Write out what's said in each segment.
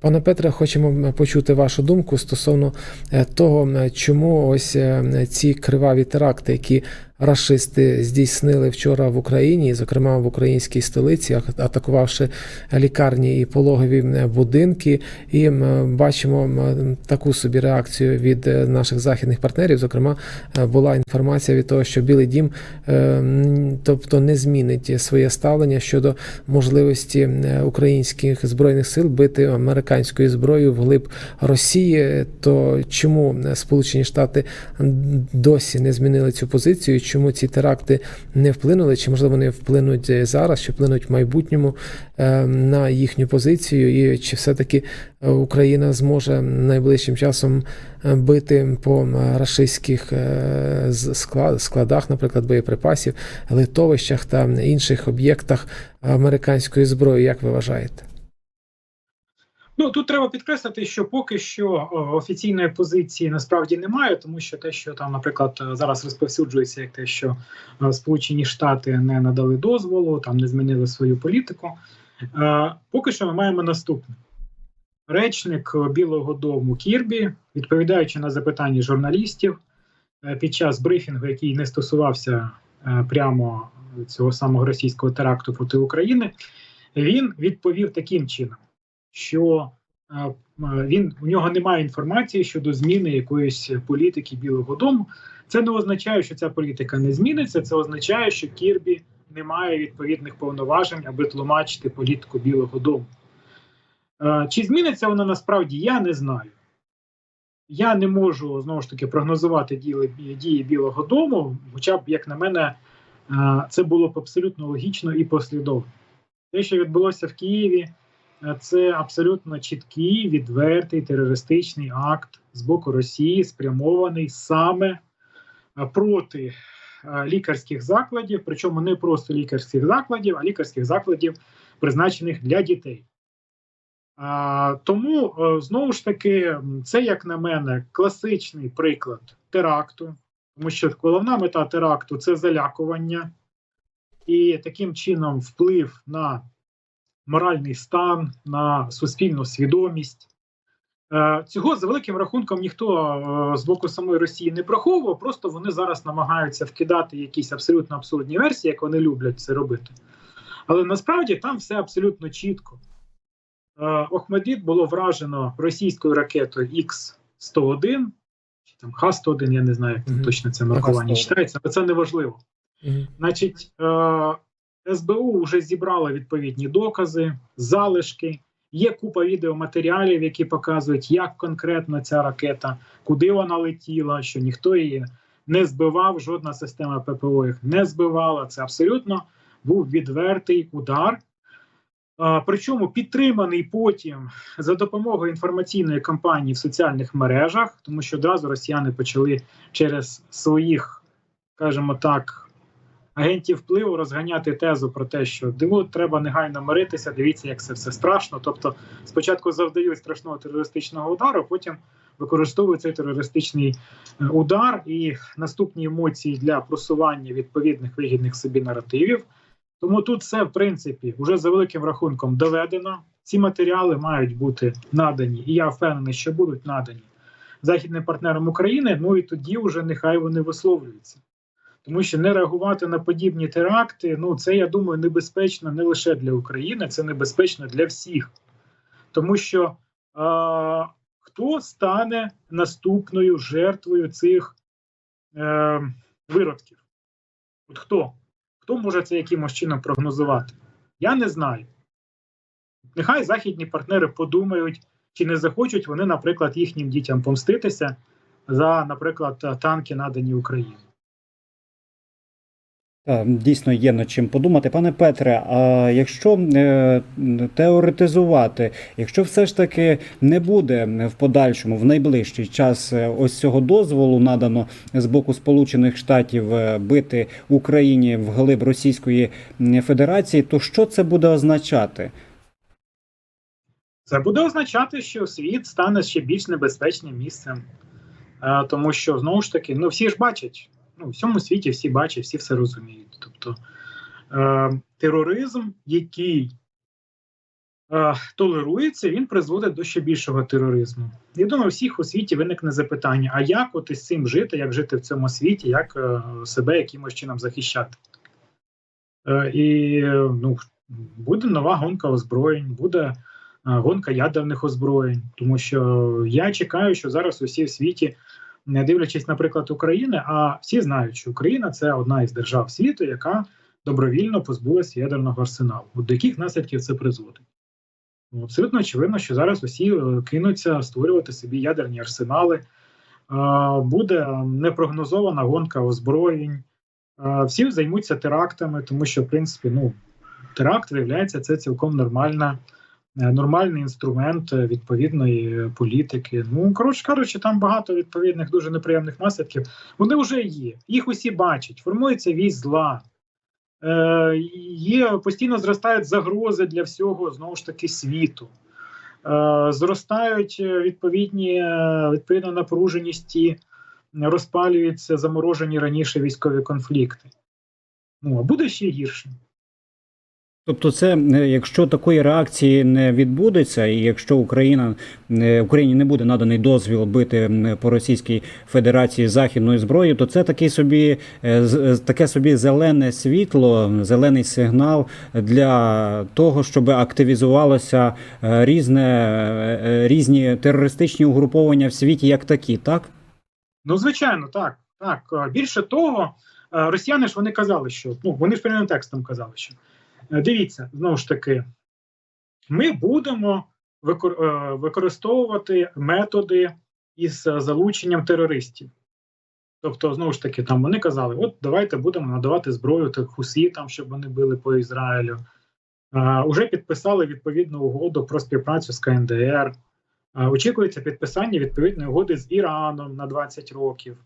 Пане Петре, хочемо почути вашу думку стосовно е, того, е, чому ось е, ці криваві теракти, які рашисти здійснили вчора в Україні, зокрема в українській столиці, атакувавши лікарні і пологові будинки. І м, бачимо таку собі реакцію від е, наших західних партнерів. Зокрема, е, була інформація від того, що Білий Дім, е, тобто, не змінить своє ставлення щодо можливості українських збройних сил бити американською зброєю вглиб Росії. То чому Сполучені Штати досі не змінили цю позицію? Чому ці теракти не вплинули? Чи можливо вони вплинуть е, зараз, чи вплинуть в майбутньому е, на їхню позицію? І чи все-таки е, Україна зможе найближчим часом бити по рашистських склад- складах, наприклад, боєприпасів, литовищах та інших об'єктах американської зброї? Як ви вважаєте? Ну тут треба підкреслити, що поки що офіційної позиції насправді немає, тому що те, що там, наприклад, е, зараз розповсюджується, як те, що е, Сполучені Штати не надали дозволу, там не змінили свою політику. Е, Поки що ми маємо наступне. Речник е, Білого Дому Кірбі, відповідаючи на запитання журналістів е, під час брифінгу, який не стосувався е, прямо цього самого російського теракту проти України, він відповів таким чином що е, він у нього немає інформації щодо зміни якоїсь політики Білого Дому. Це не означає, що ця політика не зміниться. Це означає, що Кірбі не має відповідних повноважень, аби тлумачити політику Білого Дому. Е, Чи зміниться вона насправді? Я не знаю. Я не можу знову ж таки прогнозувати дії, Білого Дому, хоча б, як на мене, е, це було б абсолютно логічно і послідовно. Те, що відбулося в Києві, це абсолютно чіткий, відвертий терористичний акт з боку Росії, спрямований саме е, проти е, лікарських закладів, причому не просто лікарських закладів, а лікарських закладів, призначених для дітей. Тому е, знову ж таки, це, як на мене, класичний приклад теракту, тому що головна мета теракту це залякування, і таким чином вплив на моральний стан, на суспільну свідомість. Е, Цього за великим рахунком ніхто е, з боку самої Росії не приховував, просто вони зараз намагаються вкидати якісь абсолютно абсурдні версії, як вони люблять це робити. Але насправді там все абсолютно чітко. Е, Охмадіт було вражено російською ракетою Х-101, чи там Х-101, я не знаю, як точно це маркування читається, але це не важливо. Мгм. Значить, СБУ вже зібрала відповідні докази, залишки. Є купа відеоматеріалів, які показують, як конкретно ця ракета, куди вона летіла, що ніхто її не збивав, жодна система ППО їх не збивала. Це абсолютно був відвертий удар. Причому підтриманий потім за допомогою інформаційної кампанії в соціальних мережах, тому що одразу росіяни почали через своїх, скажімо так, агентів впливу розганяти тезу про те, що диву треба негайно миритися. Дивіться, як це все страшно. Тобто, спочатку завдають страшного терористичного удару, потім використовують цей терористичний е, удар і наступні емоції для просування відповідних вигідних собі наративів. Тому тут все, в принципі, вже за великим рахунком доведено. Ці матеріали мають бути надані, і я впевнений, що будуть надані західним партнерам України. Ну і тоді вже нехай вони висловлюються. Тому що не реагувати на подібні теракти, ну це я думаю, небезпечно не лише для України, це небезпечно для всіх. Тому що а, хто стане наступною жертвою цих е, виродків? От хто? Хто може це якимось чином прогнозувати? Я не знаю. Нехай західні партнери подумають, чи не захочуть вони, наприклад, їхнім дітям помститися за, наприклад, танки, надані Україні. Дійсно є над чим подумати. Пане Петре, а якщо е, теоретизувати, якщо все ж таки не буде в подальшому, в найближчий час е, ось цього дозволу надано з боку Сполучених Штатів е, бити Україні в глиб Російської Федерації, то що це буде означати? Це буде означати, що світ стане ще більш небезпечним місцем, тому що знову ж таки, ну всі ж бачать, ну в всьому світі всі бачать, всі все розуміють. Тобто е, тероризм, який е, толерується, він призводить до ще більшого тероризму. Я думаю, у всіх у світі виникне запитання: а як от із цим жити, як жити в цьому світі, як е, себе якимось чином захищати? Е, і ну, буде нова гонка озброєнь, буде е, гонка ядерних озброєнь, тому що я чекаю, що зараз усі в світі, не дивлячись, наприклад, України, а всі знають, що Україна це одна із держав світу, яка добровільно позбулася ядерного арсеналу. От до яких наслідків це призводить? Ну, Абсолютно очевидно, що зараз усі е, кинуться створювати собі ядерні арсенали. Е, Буде непрогнозована гонка озброєнь. Е, Всі займуться терактами, тому що, в принципі, ну, теракт виявляється це цілком нормальна, нормальний інструмент е, відповідної політики. Ну, коротше кажучи, там багато відповідних дуже неприємних наслідків. Вони вже є. Їх усі бачать. Формується вісь зла. Е, є постійно зростають загрози для всього знову ж таки світу. Е, зростають е, відповідні е, відповідно напруженості, розпалюються заморожені раніше військові конфлікти. Ну а буде ще гірше. Тобто, це е, якщо такої реакції не відбудеться, і якщо Україна е, Україні не буде наданий дозвіл бити по Російській Федерації західною зброєю, то це такий собі е, таке собі зелене світло, зелений сигнал для того, щоб активізувалося різне різні терористичні угруповання в світі, як такі, так? Ну, звичайно, так. так. Більше того, росіяни ж вони казали, що ну вони ж прямим текстом казали, що дивіться, знову ж таки, ми будемо е, використовувати методи із е, залученням терористів. Тобто, знову ж таки, там вони казали: от давайте будемо надавати зброю так хусітам, щоб вони били по Ізраїлю. Е, Уже підписали відповідну угоду про співпрацю з КНДР. Е, Очікується підписання відповідної угоди з Іраном на 20 років.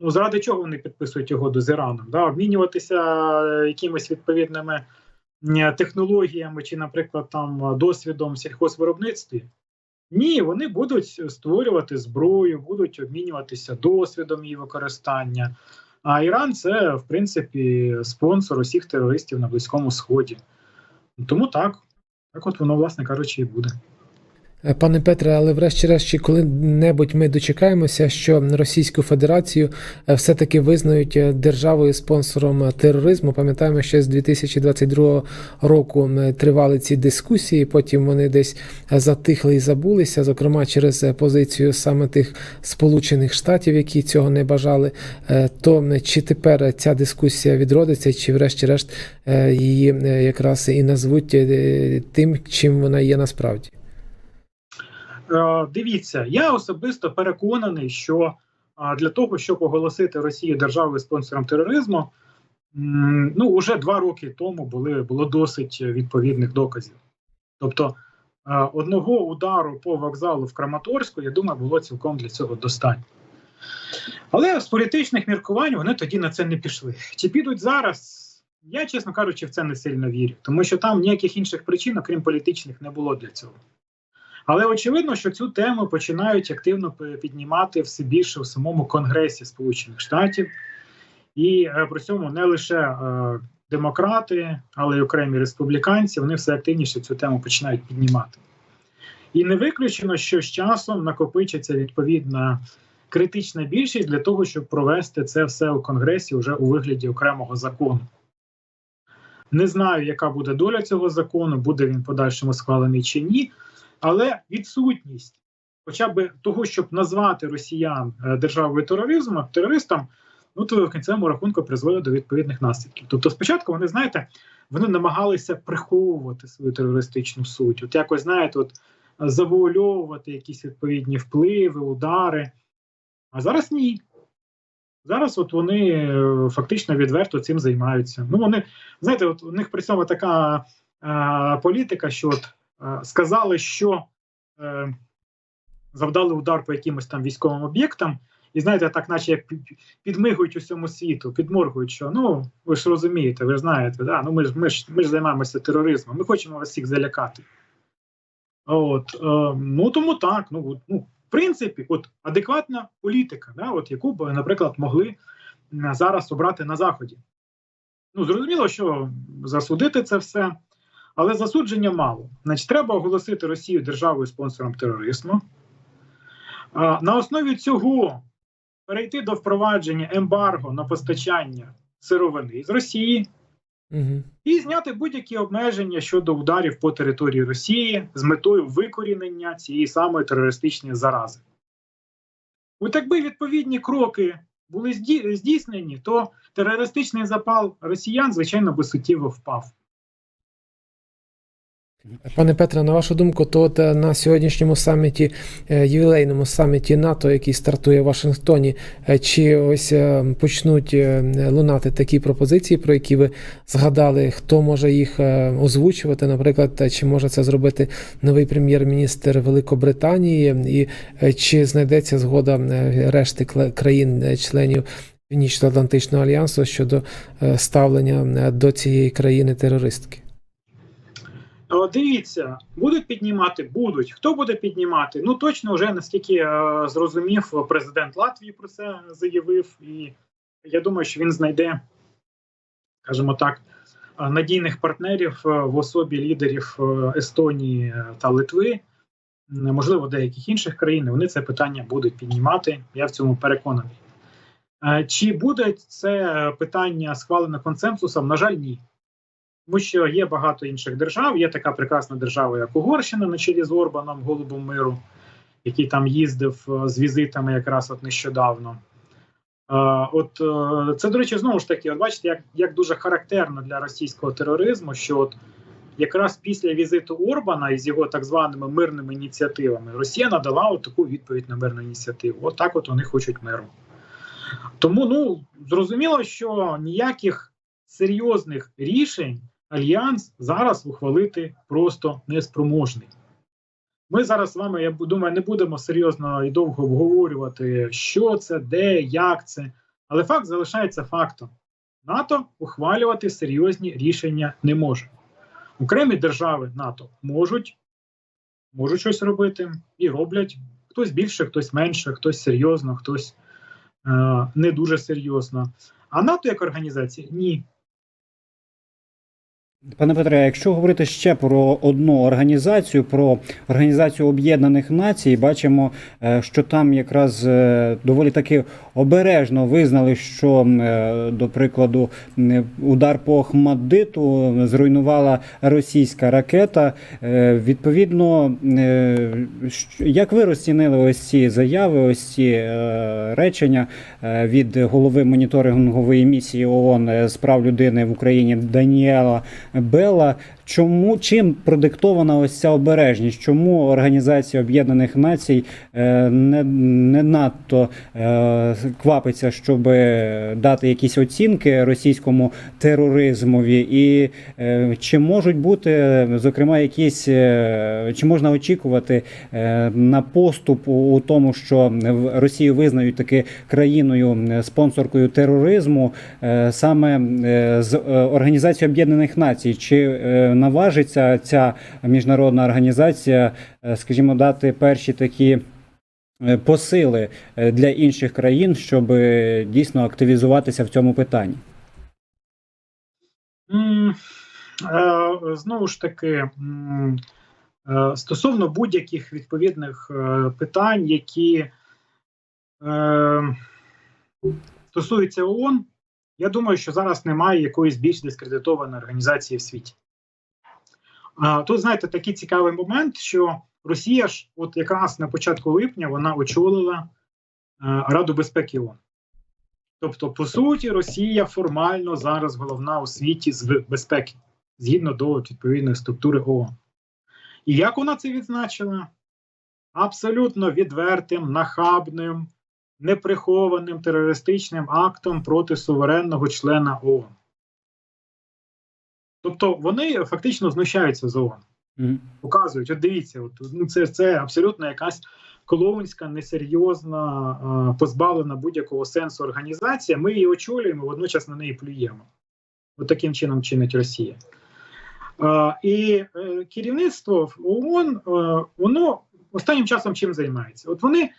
Ну, заради чого вони підписують угоду з Іраном? Да? Обмінюватися е, якимись відповідними е, технологіями чи, наприклад, там досвідом в сільхозвиробництві? Ні, вони будуть створювати зброю, будуть обмінюватися досвідом її використання. А Іран це, в принципі, спонсор усіх терористів на Близькому Сході. Тому так, так от воно, власне кажучи, і буде. Е, Пане Петре, але врешті-решт, коли-небудь ми дочекаємося, що Російську Федерацію е, все-таки визнають е, державою спонсором тероризму. Пам'ятаємо, що з 2022 року тривали ці дискусії. Потім вони десь затихли і забулися, зокрема через позицію саме тих Сполучених Штатів, які цього не бажали. То чи тепер ця дискусія відродиться, чи врешті-решт її якраз і назвуть тим, чим вона є насправді? Е, Дивіться, я особисто переконаний, що для того, щоб оголосити Росію державою спонсором тероризму, ну уже два роки тому були було досить відповідних доказів. Тобто е, одного удару по вокзалу в Краматорську, я думаю, було цілком для цього достатньо. Але з політичних міркувань вони тоді на це не пішли. Чи підуть зараз? Я, чесно кажучи, в це не сильно вірю, тому що там ніяких інших причин, окрім політичних, не було для цього. Але очевидно, що цю тему починають активно піднімати все більше в самому Конгресі Сполучених Штатів, і е, при цьому не лише е, демократи, але й окремі республіканці, вони все активніше цю тему починають піднімати. І не виключено, що з часом накопичиться відповідна критична більшість для того, щоб провести це все у Конгресі вже у вигляді окремого закону. Не знаю, яка буде доля цього закону, буде він в подальшому схвалений чи ні. Але відсутність, хоча б того, щоб назвати росіян е, державою тероризму, терористом, ну то в кінцевому рахунку призводить до відповідних наслідків. Тобто, спочатку вони знаєте, вони намагалися приховувати свою терористичну суть. От якось знаєте, от завуальовувати якісь відповідні впливи, удари. А зараз ні. Зараз от вони е, фактично відверто цим займаються. Ну вони знаєте, от у них при цьому така е, політика, що от е, сказали, що е, завдали удар по якимось там військовим об'єктам, і знаєте, так, наче як під- підмигують усьому світу, підморгують, що ну ви ж розумієте, ви ж знаєте, да? ну ми ж ми ж ми ж займаємося тероризмом, ми хочемо вас всіх залякати. От е, ну тому так, ну ну в принципі, от адекватна політика, да, от яку б, наприклад, могли зараз обрати на заході. Ну зрозуміло, що засудити це все. Але засудження мало. Значить, треба оголосити Росію державою спонсором тероризму. На основі цього перейти до впровадження ембарго на постачання сировини з Росії Угу. і зняти будь-які обмеження щодо ударів по території Росії з метою викорінення цієї самої терористичної зарази. От якби відповідні кроки були здійснені, то терористичний запал росіян, звичайно, би суттєво впав. Пане Петре, на вашу думку, то е, на сьогоднішньому саміті, е, ювілейному саміті НАТО, який стартує в Вашингтоні, е, чи ось почнуть лунати такі пропозиції, про які ви згадали, хто може їх озвучувати? Наприклад, чи може це зробити новий прем'єр-міністр Великобританії, і чи знайдеться згода решти країн-членів Північно-Атлантичного альянсу щодо ставлення до цієї країни-терористки? О, Дивіться, будуть піднімати, будуть. Хто буде піднімати? Ну точно вже наскільки е, зрозумів, президент Латвії про це заявив, і я думаю, що він знайде, скажімо так, е, надійних партнерів е, в особі лідерів Естонії та Литви, можливо, деяких інших країн. Вони це питання будуть піднімати. Я в цьому переконаний. Чи буде це питання схвалено консенсусом? На жаль, ні. Тому що є багато інших держав. Є така прекрасна держава, як Угорщина, на чолі з Орбаном, голубом миру, який там їздив е, з візитами якраз от нещодавно. Е, От е, це, до речі, знову ж таки, от бачите, як, як дуже характерно для російського тероризму, що от якраз після візиту Орбана із його так званими мирними ініціативами Росія надала от таку відповідь на мирну ініціативу. От так от вони хочуть миру. Тому ну зрозуміло, що ніяких серйозних рішень альянс зараз ухвалити просто неспроможний. Ми зараз з вами, я думаю, не будемо серйозно і довго обговорювати, що це, де, як це. Але факт залишається фактом: НАТО ухвалювати серйозні рішення не може. Окремі держави НАТО можуть, можуть щось робити і роблять. Хтось більше, хтось менше, хтось серйозно, хтось е, не дуже серйозно. А НАТО як організація ні. Пане Петре, якщо говорити ще про одну організацію, про організацію Об'єднаних Націй, бачимо, е, що там якраз е, доволі таки обережно визнали, що, е, до прикладу, удар по Ахмаддиту зруйнувала російська ракета. Відповідно, як ви розцінили ось ці заяви, ось ці речення від голови моніторингової місії ООН з прав людини в Україні Даніела Белла. Чому чим продиктована ось ця обережність? Чому Організація Об'єднаних Націй е, не, не надто е, квапиться, щоб дати якісь оцінки російському тероризмові? І е, чи можуть бути, зокрема, якісь чи можна очікувати на поступ у, тому, що Росію визнають таки країною спонсоркою тероризму, саме з Організацією Об'єднаних Націй? Чи наважиться ця міжнародна організація, е, скажімо, дати перші такі? е, Посили е, для інших країн, щоб дійсно активізуватися в цьому питанні. Знову ж таки, стосовно будь-яких відповідних питань, які стосуються ООН, я думаю, що зараз немає якоїсь більш дискредитованої організації в світі. Тут, знаєте, такий цікавий момент, що Росія ж, от якраз на початку липня, вона очолила е, Раду безпеки ООН. Тобто, по суті, Росія формально зараз головна у світі з безпеки, згідно до відповідної структури ООН. І як вона це відзначила? Абсолютно відвертим, нахабним, неприхованим терористичним актом проти суверенного члена ООН. Тобто вони фактично знущаються з ООН Мгм. показують, от дивіться, от, ну це, це абсолютно якась клоунська, несерйозна, позбавлена будь-якого сенсу організація. Ми її очолюємо, водночас на неї плюємо. От таким чином чинить Росія. Е, і е, керівництво ООН, е, воно останнім часом чим займається? От вони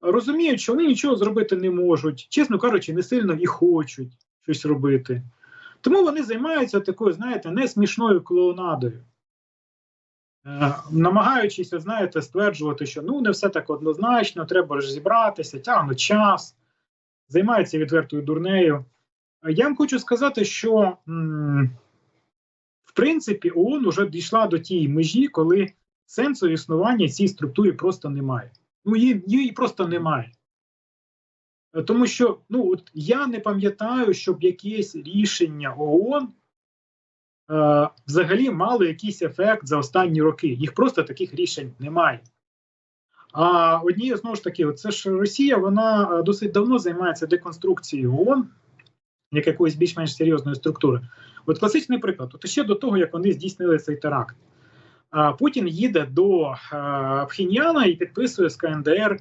розуміють, що вони нічого зробити не можуть, чесно кажучи, не сильно і хочуть щось робити. Тому вони займаються такою, знаєте, не смішною клоунадою. е, намагаючись, знаєте, стверджувати, що ну не все так однозначно, треба розібратися, тягнуть час, займаються відвертою дурнею. Е, Я вам хочу сказати, що в принципі ООН вже дійшла до тієї межі, коли сенсу існування цій структурі просто немає. Ну, її, її просто немає. Е, Тому що ну, от я не пам'ятаю, щоб якесь рішення ООН е, взагалі мало якийсь ефект за останні роки. Їх просто таких рішень немає. А однією знову ж таки, це ж Росія, вона е, досить давно займається деконструкцією ООН, як якоїсь більш-менш серйозної структури. От класичний приклад: от ще до того, як вони здійснили цей теракт. Путін їде до е, Пхеньяна і підписує з КНДР е,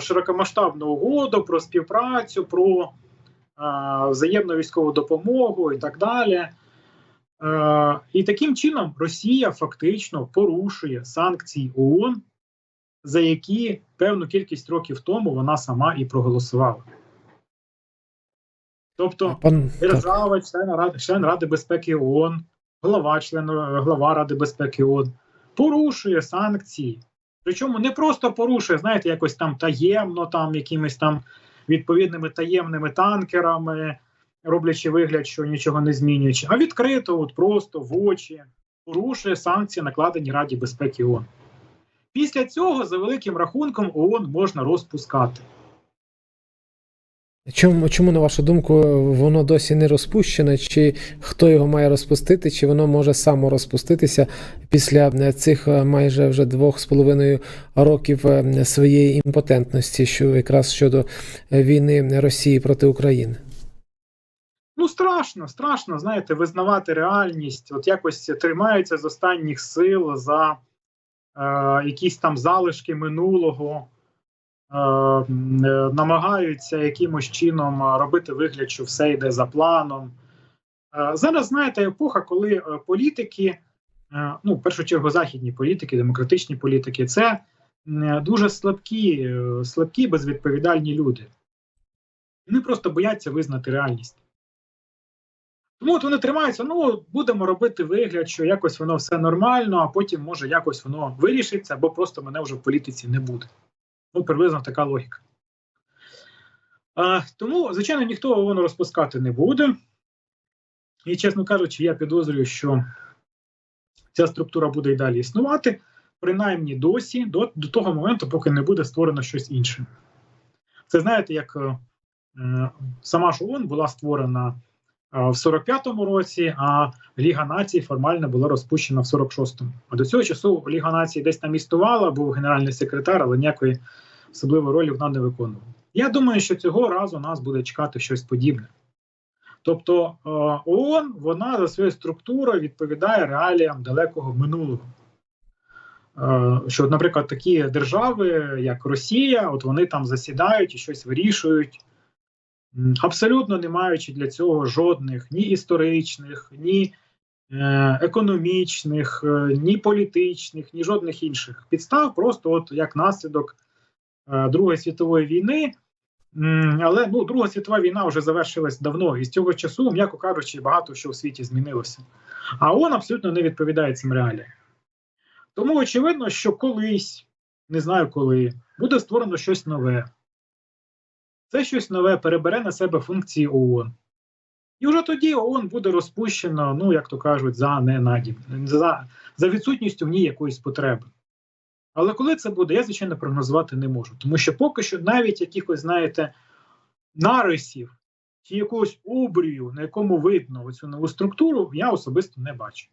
широкомасштабну угоду про співпрацю, про е, взаємну військову допомогу і так далі. Е, і таким чином Росія фактично порушує санкції ООН, за які певну кількість років тому вона сама і проголосувала. Тобто Пан держава, член Ради, член Ради безпеки ООН, глава член, глава Ради безпеки ООН порушує санкції. Причому не просто порушує, знаєте, якось там таємно, там якимись там відповідними таємними танкерами, роблячи вигляд, що нічого не змінюючи, а відкрито, от просто в очі порушує санкції, накладені Раді безпеки ООН. Після цього, за великим рахунком, ООН можна розпускати. Чому, чому, на вашу думку, воно досі не розпущене? Чи хто його має розпустити, чи воно може само розпуститися після е, цих е, майже вже двох з половиною років е, своєї імпотентності, що якраз щодо війни Росії проти України? Ну, страшно, страшно, знаєте, визнавати реальність. От якось тримаються з останніх сил за е, якісь там залишки минулого, намагаються якимось чином е, робити вигляд, що все йде за планом. Е, зараз, знаєте, епоха, коли е, політики, е, ну, в першу чергу, західні політики, демократичні політики, це дуже слабкі, е, слабкі, безвідповідальні люди. Вони просто бояться визнати реальність. Тому от вони тримаються, ну будемо робити вигляд, що якось воно все нормально, а потім може якось воно вирішиться, або просто мене вже в політиці не буде. Ну, приблизно така логіка. А, тому, звичайно, ніхто воно розпускати не буде. І, чесно кажучи, я підозрюю, що ця структура буде й далі існувати, принаймні досі, до, до того моменту, поки не буде створено щось інше. Це знаєте, як е, сама ж ООН була створена в 45-му році, а Ліга націй формально була розпущена в 46-му. А до цього часу Ліга націй десь там існувала, був генеральний секретар, але ніякої особливої ролі вона не виконувала. Я думаю, що цього разу нас буде чекати щось подібне. Тобто е, ООН вона за своєю структурою відповідає реаліям далекого минулого. Е, Що, наприклад, такі держави, як Росія, от вони там засідають і щось вирішують, абсолютно не маючи для цього жодних ні історичних, ні е, економічних, е, ні політичних, ні жодних інших підстав, просто от як наслідок е, Другої світової війни. Але ну, Друга світова війна вже завершилась давно, і з цього часу, м'яко кажучи, багато що у світі змінилося. А ООН абсолютно не відповідає цим реаліям. Тому очевидно, що колись, не знаю коли, буде створено щось нове. Це щось нове перебере на себе функції ООН. І вже тоді ООН буде розпущено, ну як то кажуть, за ненадіб, за, за відсутністю в ній якоїсь потреби. Але коли це буде, я звичайно прогнозувати не можу. Тому що поки що навіть якихось, знаєте, нарисів чи якогось обрію, на якому видно оцю нову структуру, я особисто не бачу.